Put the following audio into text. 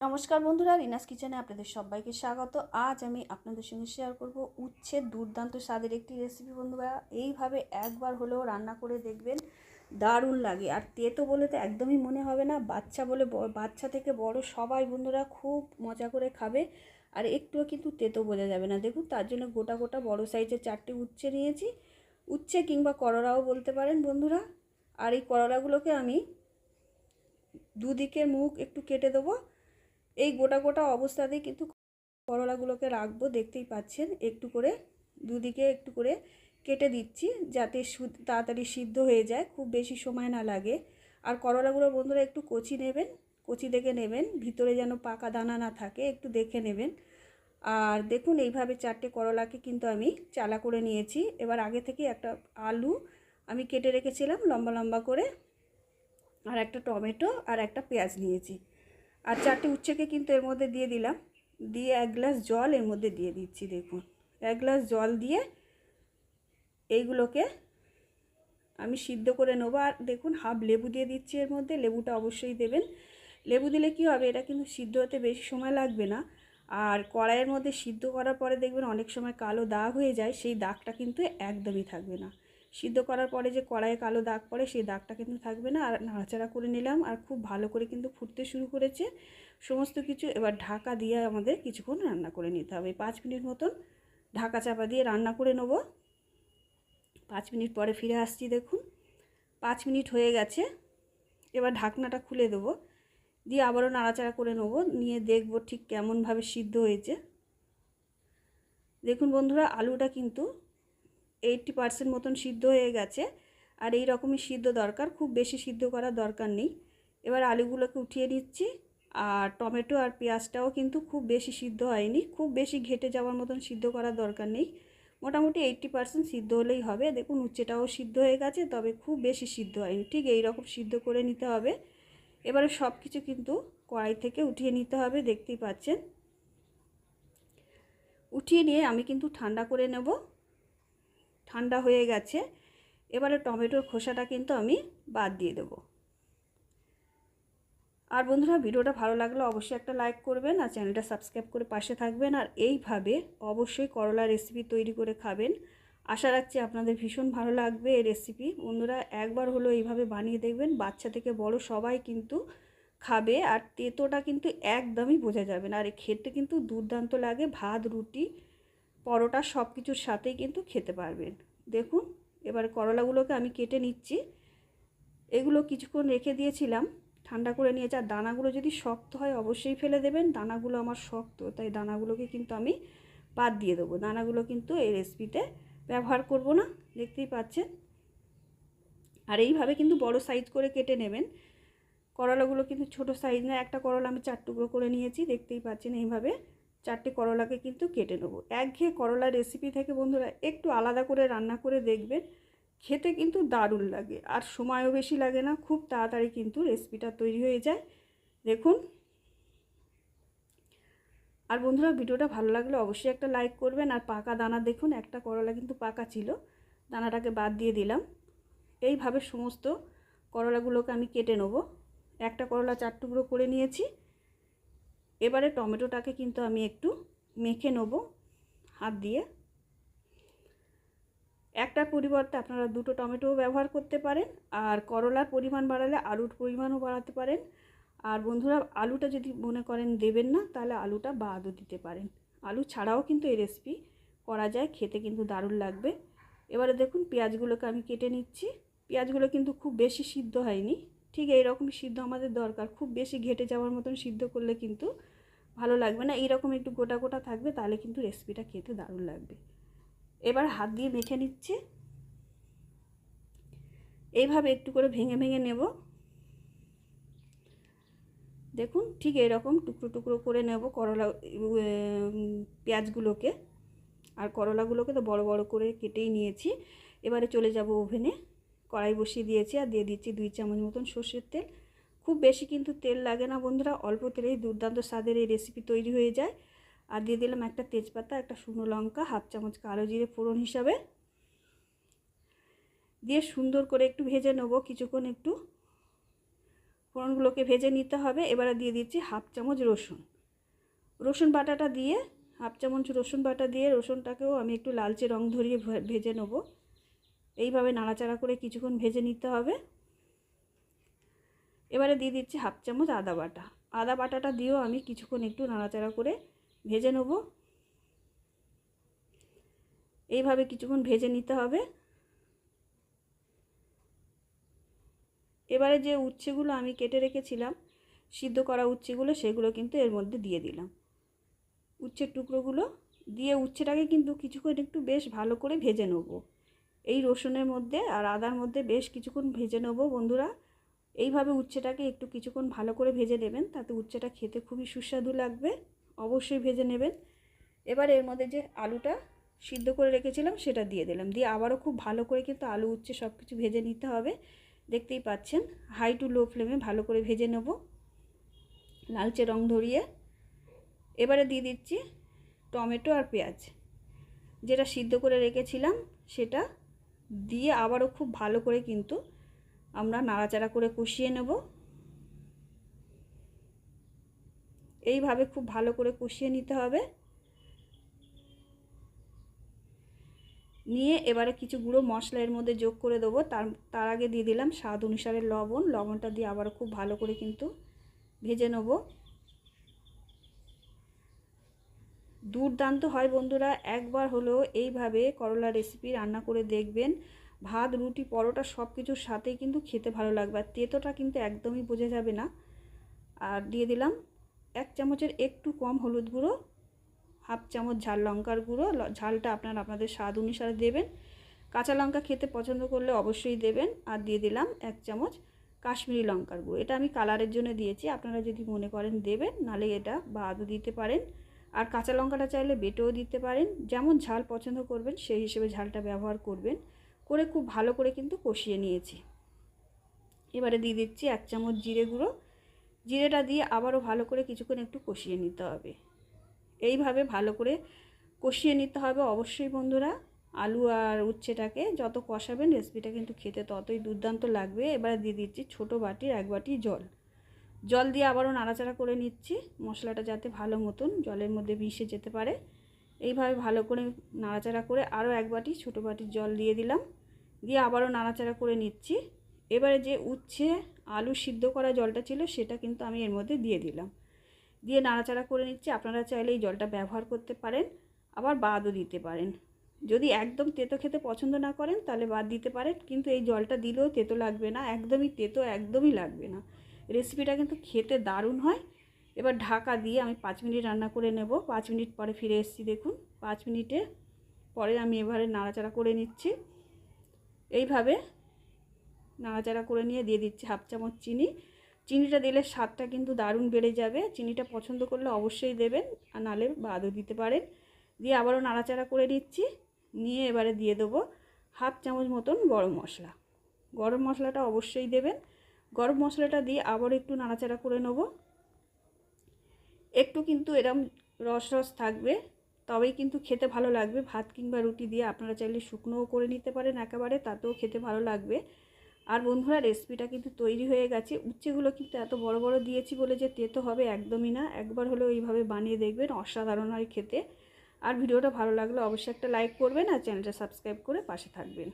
নমস্কার বন্ধুরা, রিনাস কিচেনে আপনাদের সবাইকে স্বাগত। আজ আমি আপনাদের সঙ্গে শেয়ার করব উচ্ছের দুর্দান্ত স্বাদের একটি রেসিপি বন্ধুরা। এইভাবে একবার হলেও রান্না করে দেখবেন, দারুণ লাগে। আর তেতো বলে তো একদমই মনে হবে না, বাচ্চা বলে বাচ্চা থেকে বড় সবাই বন্ধুরা খুব মজা করে খাবে। আর একটুও কিন্তু তেতো বোঝা যাবে না। দেখুন, তার জন্য গোটা গোটা বড় সাইজের চারটে উচ্ছে নিয়েছি। উচ্ছে কিংবা করলাও বলতে পারেন বন্ধুরা। আর এই করলাগুলোকে আমি দুদিকের মুখ একটু কেটে দেবো। এই গোটা গোটা অবস্থাতেই কিন্তু করলাগুলোকে রাখব, দেখতেই পাচ্ছেন। একটু করে, দুদিকে একটু করে কেটে দিচ্ছি যাতে তাড়াতাড়ি সিদ্ধ হয়ে যায়, খুব বেশি সময় না লাগে। আর করলাগুলো বন্ধুরা একটু কচি নেবেন, কচি দেখে নেবেন, ভিতরে যেন পাকা দানা না থাকে, একটু দেখে নেবেন। আর দেখুন, এইভাবে চারটে করলাকে কিন্তু আমি চালা করে নিয়েছি। এবার আগে থেকে একটা আলু আমি কেটে রেখেছিলাম, লম্বা লম্বা করে, আর একটা টমেটো আর একটা পেঁয়াজ নিয়েছি। আর চারটে উচ্ছেকে কিন্তু এর মধ্যে দিয়ে দিলাম। দিয়ে এক গ্লাস জল এর মধ্যে দিয়ে দিচ্ছি, দেখুন। এক গ্লাস জল দিয়ে এইগুলোকে আমি সিদ্ধ করে নেব। আর দেখুন, হাফ লেবু দিয়ে দিচ্ছি এর মধ্যে। লেবুটা অবশ্যই দেবেন। লেবু দিলে কি হবে, এটা কিন্তু সিদ্ধ হতে বেশি সময় লাগবে না। আর কড়াইয়ের মধ্যে সিদ্ধ করার পরে দেখবেন অনেক সময় কালো দাগ হয়ে যায়, সেই দাগটা কিন্তু একদমই থাকবে না। সিদ্ধ করার পরে যে কড়াইয়ে কালো দাগ পড়ে সেই দাগটা কিন্তু থাকবে না। আর নাড়াচাড়া করে নিলাম আর খুব ভালো করে কিন্তু ফুটতে শুরু করেছে। সমস্ত কিছু এবার ঢাকা দিয়ে আমাদের কিছুক্ষণ রান্না করে নিতে হবে। পাঁচ মিনিট মতন ঢাকা চাপা দিয়ে রান্না করে নেব। পাঁচ মিনিট পরে ফিরে আসছি দেখুন। পাঁচ মিনিট হয়ে গেছে। এবার ঢাকনাটা খুলে দেবো। দিয়ে আবারও নাড়াচাড়া করে নেব। নিয়ে দেখব ঠিক কেমনভাবে সিদ্ধ হয়েছে। দেখুন বন্ধুরা, আলুটা কিন্তু এইটটি পার্সেন্ট মতন সিদ্ধ হয়ে গেছে। আর এই রকমই সিদ্ধ দরকার, খুব বেশি সিদ্ধ করার দরকার নেই। এবার আলুগুলোকে উঠিয়ে নিচ্ছি, আর টমেটো আর পেঁয়াজটাও কিন্তু খুব বেশি সিদ্ধ হয়নি, খুব বেশি ঘেটে যাওয়ার মতন সিদ্ধ করার দরকার নেই। মোটামুটি এইটটি পার্সেন্ট সিদ্ধ হলেই হবে। দেখুন, উচ্ছেটাও সিদ্ধ হয়ে গেছে, তবে খুব বেশি সিদ্ধ হয়নি। ঠিক এই রকম সিদ্ধ করে নিতে হবে। এবারে সব কিছু কিন্তু কড়াই থেকে উঠিয়ে নিতে হবে, দেখতেই পাচ্ছেন। উঠিয়ে নিয়ে আমি কিন্তু ঠান্ডা করে নেব। ঠান্ডা হয়ে গেছে, এবারে টমেটোর খোসাটা কিন্তু আমি বাদ দিয়ে দেবো। আর বন্ধুরা, ভিডিওটা ভালো লাগলে অবশ্যই একটা লাইক করবেন আর চ্যানেলটা সাবস্ক্রাইব করে পাশে থাকবেন। আর এইভাবে অবশ্যই করলা রেসিপি তৈরি করে খাবেন। আশা রাখছি আপনাদের ভীষণ ভালো লাগবে এই রেসিপি। বন্ধুরা, একবার হলো এইভাবে বানিয়ে দেখবেন, বাচ্চা থেকে বড় সবাই কিন্তু খাবে আর তেতোটা কিন্তু একদমই বোঝা যাবে না। আর খেতে কিন্তু দুর্দান্ত লাগে, ভাত, রুটি পরোটা সব কিছুর সাথেই কিন্তু খেতে পারবেন। দেখুন, এবার করলাগুলোকে আমি কেটে নিচ্ছি। এগুলো কিছুক্ষণ রেখে দিয়েছিলাম। ঠান্ডা করে নিয়েছি। আর দানাগুলো যদি শক্ত হয়, অবশ্যই ফেলে দেবেন। দানাগুলো আমার শক্ত, তাই দানাগুলোকে কিন্তু আমি বাদ দিয়ে দেবো। দানাগুলো কিন্তু এই রেসিপিতে ব্যবহার করব না। দেখতেই পাচ্ছেন? আর এইভাবে কিন্তু বড় সাইজ করে কেটে নেবেন। করলাগুলো কিন্তু ছোট সাইজ না একটা করলা আমি চার টুকরো করে নিয়েছি। দেখতেই পাচ্ছেন এইভাবে চারটে করলাকে কিন্তু কেটে নেব। একঘেয়ে করলা রেসিপি থেকে বন্ধুরা একটু আলাদা করে রান্না করে দেখবেন, খেতে কিন্তু দারুণ লাগে। আর সময়ও বেশি লাগে না, খুব তাড়াতাড়ি কিন্তু রেসিপিটা তৈরি হয়ে যায়। দেখুন। আর বন্ধুরা ভিডিওটা ভালো লাগলে অবশ্যই একটা লাইক করবেন, আর পাকা দানা দেখুন, একটা করলা কিন্তু পাকা ছিল, দানাটাকে বাদ দিয়ে দিলাম। এইভাবে সমস্ত করলাগুলোকে আমি কেটে নেব। একটা করলা চার টুকরো করে নিয়েছি। এবারে টমেটোটাকে কিন্তু আমি একটু মেখে নেব হাত দিয়ে। একটার পরিবর্তে আপনারা দুটো টমেটোও ব্যবহার করতে পারেন, আর করলার পরিমাণ বাড়ালে আলুর পরিমাণও বাড়াতে পারেন। আর বন্ধুরা, আলুটা যদি মনে করেন দেবেন না, তাহলে আলুটা বাদও দিতে পারেন। আলু ছাড়াও কিন্তু এই রেসিপি করা যায়, খেতে কিন্তু দারুণ লাগবে। এবারে দেখুন, পেঁয়াজগুলোকে আমি কেটে নিচ্ছি। পেঁয়াজগুলো কিন্তু খুব বেশি সিদ্ধ হয়নি। ঠিক এইরকমই সিদ্ধ আমাদের দরকার। খুব বেশি ঘেটে যাওয়ার মতন সিদ্ধ করলে কিন্তু ভালো লাগবে না। এইরকম একটু গোটা গোটা থাকবে, তাহলে কিন্তু রেসিপিটা খেতে দারুণ লাগবে। এবার হাত দিয়ে মেখে নিচ্ছে। এইভাবে একটু করে ভেঙে ভেঙে নেব। দেখুন, ঠিক এরকম টুকরো টুকরো করে নেব করলা পেঁয়াজগুলোকে। আর করলাগুলোকে তো বড় বড় করে কেটেই নিয়েছি। এবারে চলে যাব ওভেনে। কড়াই বসিয়ে দিয়েছি আর দিয়ে দিচ্ছি দুই চামচ মতন সর্ষের তেল। খুব বেশি কিন্তু তেল লাগে না বন্ধুরা, অল্প তেলেই দুর্দান্ত স্বাদের এই রেসিপি তৈরি হয়ে যায়। আর দিয়ে দিলাম একটা তেজপাতা, একটা শুকনো লঙ্কা, হাফ চামচ কালো জিরে ফোড়ন হিসাবে। দিয়ে সুন্দর করে একটু ভেজে নেব, কিছুক্ষণ একটু। ফোড়নগুলোকে ভেজে নিতে হবে। এবারে দিয়ে দিচ্ছি হাফ চামচ রসুন। রসুন বাটাটা দিয়ে, হাফ চামচ রসুন বাটা দিয়ে, রসুনটাকেও আমি একটু লালচে রং ধরিয়ে ভেজে নেব। এইভাবে নাড়াচাড়া করে কিছুক্ষণ ভেজে নিতে হবে। এবারে দিয়ে দিচ্ছি হাফ চামচ আদা বাটা। আদা বাটাটা দিয়েও আমি কিছুক্ষণ একটু নাড়াচাড়া করে ভেজে নেব। এইভাবে কিছুক্ষণ ভেজে নিতে হবে। এবারে যে উচ্ছেগুলো আমি কেটে রেখেছিলাম, সিদ্ধ করা উচ্ছেগুলো, সেগুলো কিন্তু এর মধ্যে দিয়ে দিলাম। উচ্ছের টুকরোগুলো দিয়ে উচ্ছেটাকে কিন্তু কিছুক্ষণ একটু বেশ ভালো করে ভেজে নেব। এই রসুনের মধ্যে আর আদার মধ্যে বেশ কিছুক্ষণ ভেজে নেব বন্ধুরা। এইভাবে উচ্ছেটাকে একটু কিছুক্ষণ ভালো করে ভেজে নেবেন, তাতে উচ্ছেটা খেতে খুবই সুস্বাদু লাগবে। অবশ্যই ভেজে নেবেন। এবার এর মধ্যে যে আলুটা সিদ্ধ করে রেখেছিলাম, সেটা দিয়ে দিলাম। দিয়ে আবারও খুব ভালো করে কিন্তু আলু, উচ্ছে সব কিছু ভেজে নিতে হবে। দেখতেই পাচ্ছেন, হাই টু লো ফ্লেমে ভালো করে ভেজে নেব। লালচে রং ধরিয়ে। এবারে দিয়ে দিচ্ছি টমেটো আর পেঁয়াজ। যেটা সিদ্ধ করে রেখেছিলাম, সেটা দিয়ে আবারও খুব ভালো করে কিন্তু আমরা নাড়াচাড়া করে কষিয়ে নেব। এইভাবে খুব ভালো করে কষিয়ে নিতে হবে। নিয়ে এবারে কিছু গুঁড়ো মশলা এর মধ্যে যোগ করে দেবো। তার তার আগে দিয়ে দিলাম স্বাদ অনুসারে লবণ। লবণটা দিয়ে আবারও খুব ভালো করে কিন্তু ভেজে নেব। দুর্দান্ত হয় বন্ধুরা, একবার হলো এইভাবে করলা রেসিপি রান্না করে দেখবেন। ভাত, রুটি, পরোটা সব কিছুর সাথেই কিন্তু খেতে ভালো লাগবে আর তেতোটা কিন্তু একদমই বোঝা যাবে না। আর দিয়ে দিলাম এক চামচের একটু কম হলুদ গুঁড়ো, হাফ চামচ ঝাল লঙ্কার গুঁড়ো ঝালটা আপনার আপনাদের স্বাদ অনুসারে দেবেন। কাঁচা লঙ্কা খেতে পছন্দ করলে অবশ্যই দেবেন। আর দিয়ে দিলাম এক চামচ কাশ্মীরি লঙ্কার গুঁড়ো। এটা আমি কালারের জন্য দিয়েছি, আপনারা যদি মনে করেন দেবেন নালে এটা বাদও দিতে পারেন। আর কাঁচা লঙ্কাটা চাইলে বেটেও দিতে পারেন। যেমন ঝাল পছন্দ করবেন, সেই হিসেবে ঝালটা ব্যবহার করবেন। করে খুব ভালো করে কিন্তু কষিয়ে নিয়েছি। এবারে দিয়ে দিচ্ছি এক চামচ জিরে গুঁড়ো। জিরেটা দিয়ে আবারও ভালো করে কিছুক্ষণ একটু কষিয়ে নিতে হবে। এইভাবে ভালো করে কষিয়ে নিতে হবে অবশ্যই বন্ধুরা। আলু আর উচ্ছেটাকে যত কষাবেন রেসিপিটা কিন্তু খেতে ততই দুর্দান্ত লাগবে। এবারে দিয়ে দিচ্ছি ছোটো বাটির এক বাটি জল। জল দিয়ে আবারও নাড়াচাড়া করে নিচ্ছি, মশলাটা যাতে ভালো মতন জলের মধ্যে মিশে যেতে পারে। এইভাবে ভালো করে নাড়াচাড়া করে আরও এক বাটি ছোটো বাটির জল দিয়ে দিলাম, দিয়ে আবারও নাড়াচাড়া করে নিচ্ছি। এবারে যে উচ্ছে আলু সিদ্ধ করা জলটা ছিল সেটা কিন্তু আমি এর মধ্যে দিয়ে দিলাম। দিয়ে নাড়াচাড়া করে নিচ্ছি, আপনারা চাইলে এই জলটা ব্যবহার করতে পারেন, আবার বাদও দিতে পারেন। যদি একদম তেতো খেতে পছন্দ না করেন তাহলে বাদ দিতে পারেন, কিন্তু এই জলটা দিলেও তেতো লাগবে না, একদমই তেতো, একদমই লাগবে না। রেসিপিটা কিন্তু খেতে দারুণ হয়। এবার ঢাকা দিয়ে আমি পাঁচ মিনিট রান্না করে নেব। পাঁচ মিনিট পরে ফিরে এসেছি, দেখুন। পাঁচ মিনিটে পরে আমি এবারে নাড়াচাড়া করে নিচ্ছি। এইভাবে নাড়াচাড়া করে নিয়ে দিয়ে দিচ্ছি হাফ চামচ চিনি। চিনিটা দিলে স্বাদটা কিন্তু দারুণ বেড়ে যাবে। চিনিটা পছন্দ করলে অবশ্যই দেবেন, আর নালে বাদও দিতে পারেন। দিয়ে আবারও নাড়াচাড়া করে নিচ্ছি। নিয়ে এবারে দিয়ে দেবো হাফ চামচ মতন গরম মশলা। গরম মশলাটা অবশ্যই দেবেন। গরম মশলাটা দিয়ে আবার একটু নাড়াচাড়া করে নেব। একটু কিন্তু এরম রস রস থাকবে, তবেই কিন্তু খেতে ভালো লাগবে। ভাত কিংবা রুটি দিয়ে আপনারা চাইলে শুকনোও করে নিতে পারেন একেবারে, তাতেও খেতে ভালো লাগবে। আর বন্ধুরা, রেসিপিটা কিন্তু তৈরি হয়ে গেছে। উচ্ছেগুলো কিন্তু এত বড় বড় দিয়েছি বলে যে তেতো হবে একদমই না। একবার হলেও এইভাবে বানিয়ে দেখবেন, অসাধারণ হয় খেতে। আর ভিডিওটা ভালো লাগলে অবশ্যই একটা লাইক করবেন আর চ্যানেলটা সাবস্ক্রাইব করে পাশে থাকবেন।